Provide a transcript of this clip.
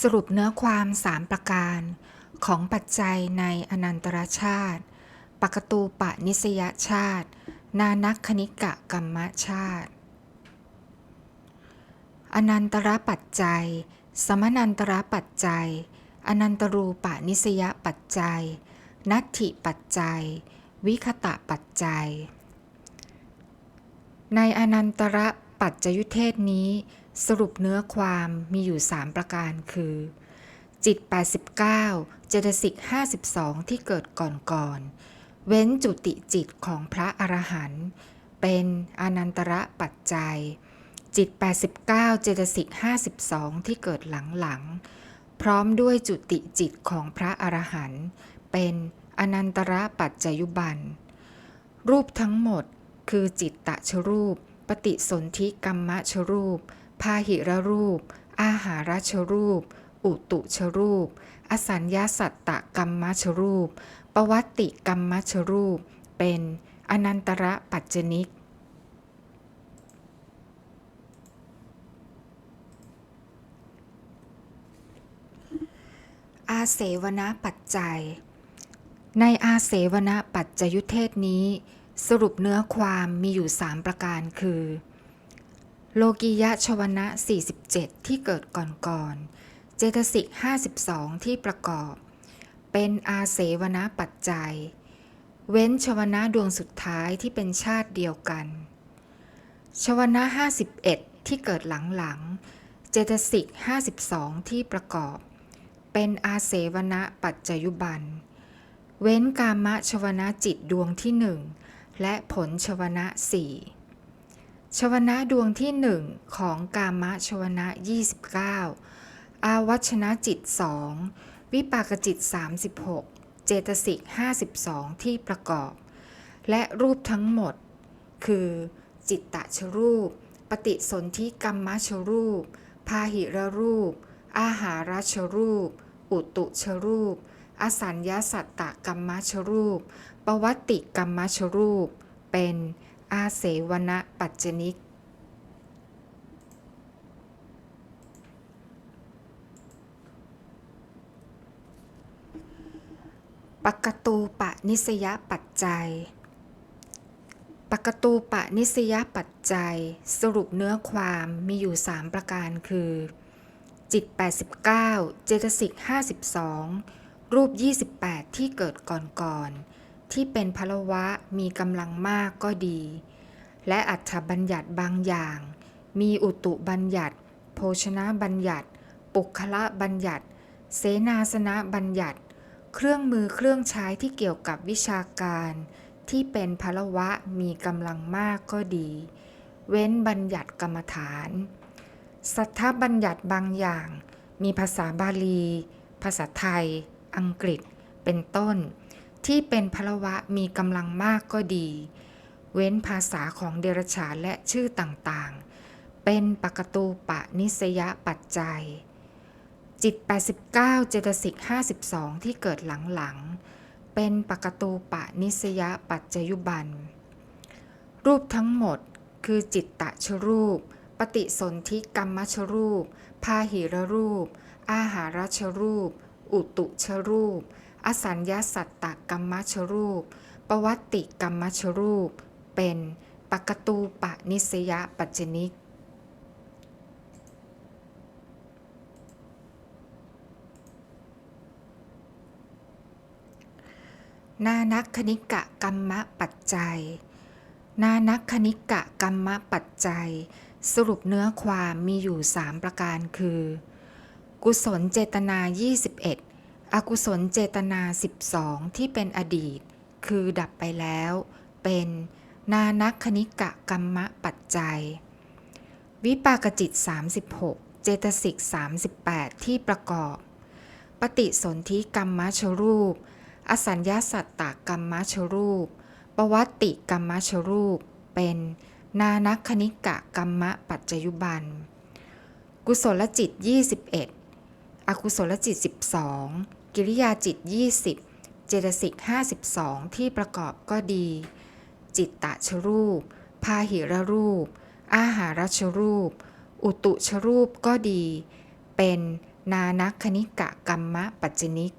สรุปเนื้อความสามประการของปัจจัยในอนันตรชาติ ปกตูปะนิสยชาติ นานักคณิกะกรรมชาติ อนันตรปัจจัย สมนันตรปัจจัย อนันตรูปะนิสยปัจจัย นัตถิปัจจัย วิคตะปัจจัย ในอนันตระปัจจยุเทศนี้ สรุปเนื้อความมีอยู่ 3 ประการคือ จิต 89 เจตสิก 52 ที่เกิดก่อนก่อน เว้นจุติจิตของพระอรหันต์เป็นอนันตระปัจจัย จิต 89 เจตสิก 52 ที่เกิดหลังๆพร้อมด้วยจุติจิตของพระอรหันต์เป็นอนันตระปัจจยุบัน รูปทั้งหมดคือจิตตะชรูป ปฏิสนธิกรรมชรูป พาหิรรูป อาหารชรูป อุตุชรูป อสัญญาสัตตกรรมชรูป ปวัตติกรรมชรูป เป็นอนันตระปัจจนิกอาเสวนาปัจจัย ในอาเสวนาปัจจยุเทศนี้ สรุปเนื้อความมีอยู่ 3 ประการคือ โลกิยะชวนะ 47 ที่เกิดก่อนๆเจตสิก 52 ที่ประกอบ เป็นอาเสวนาปัจจัย เว้นชวนะดวงสุดท้ายที่เป็นชาติเดียวกัน ชวนะ 51 ที่เกิดหลังๆ เจตสิก 52 ที่ประกอบ เป็นอาเสวนะปัจจยุบัน เว้นกามะชวนะจิตดวงที่หนึ่งและผลชวนะสี่ ชวนะดวงที่หนึ่งของกามะชวนะ 29 อาวัชนะจิตสองวิปากจิต 36 เจตสิก 52 ที่ประกอบ และรูปทั้งหมด คือ จิตตชรูป ปฏิสนธิกรรมชรูป พาหิรรูป อาหาราชรูป อุตุชรูป อสัญญาสัตตกรรมชรูป ปวัตติกรรมชรูป เป็น อาเสวนปัจจนิก ปกตูปะนิสยปัจจัย ปกตูปะนิสยปัจจัย สรุปเนื้อความมีอยู่ 3 ประการคือ จิต 89 เจตสิก 52 รูป 28 ที่เกิดก่อนๆ ที่เป็นพลวะมีกำลังมากก็ดี และอัฏฐบัญญัติบางอย่าง มีอุตุบัญญัติ โภชนะบัญญัติ ปุคละบัญญัติ เสนาสนะบัญญัติ เครื่องมือเครื่องใช้ที่เกี่ยวกับวิชาการ ที่เป็นพลวะมีกำลังมากก็ดี เว้นบัญญัติกรรมฐาน สัทธบัญญัติบางอย่าง มีภาษาบาลี ภาษาไทย อังกฤษ เป็นต้น ที่เป็นพลวะมีกำลังมากก็ดี เว้นภาษาของเดรัจฉานและชื่อต่างๆ เป็นปกตูปะนิสยปัจจัย จิต 89 เจตสิก 52 ที่เกิดหลังๆ เป็นปกตูปะนิสยปัจจยุบัน รูปทั้งหมดคือจิตตะชรูป ปฏิสนธิกรรมชรูป พาหิรรูป อาหารชรูป อุตุชรูป อสัญญาสัตตกรรมชรูป ปวัตติกรรมชรูป เป็นปกตูปะนิสยปัจจนิก นานักคณิกะกรรมปัจจัย นานักคณิกะกรรมปัจจัย สรุปเนื้อความมีอยู่ 3 ประการคือ กุศลเจตนา 21 อกุศลเจตนา 12 ที่เป็นอดีต คือดับไปแล้ว เป็นนานักคณิกะกรรมะปัจจัย วิปากจิต 36 เจตสิก 38 ที่ประกอบ ปฏิสนธิกรรมะชรูป อสัญญาสัตตกรรมะชรูป ปวัตติกรรมะชรูป เป็นนานักคณิกะกรรมะปัจจยุบัน กุศลจิต 21 อกุศลจิต 12 กิริยาจิต 20 เจตสิก 52 ที่ประกอบก็ดี จิตตะชรูป พาหิรรูป อาหารชรูป อุตุชรูปก็ดี เป็นนานักคณิกะกรรมะปัจจนิก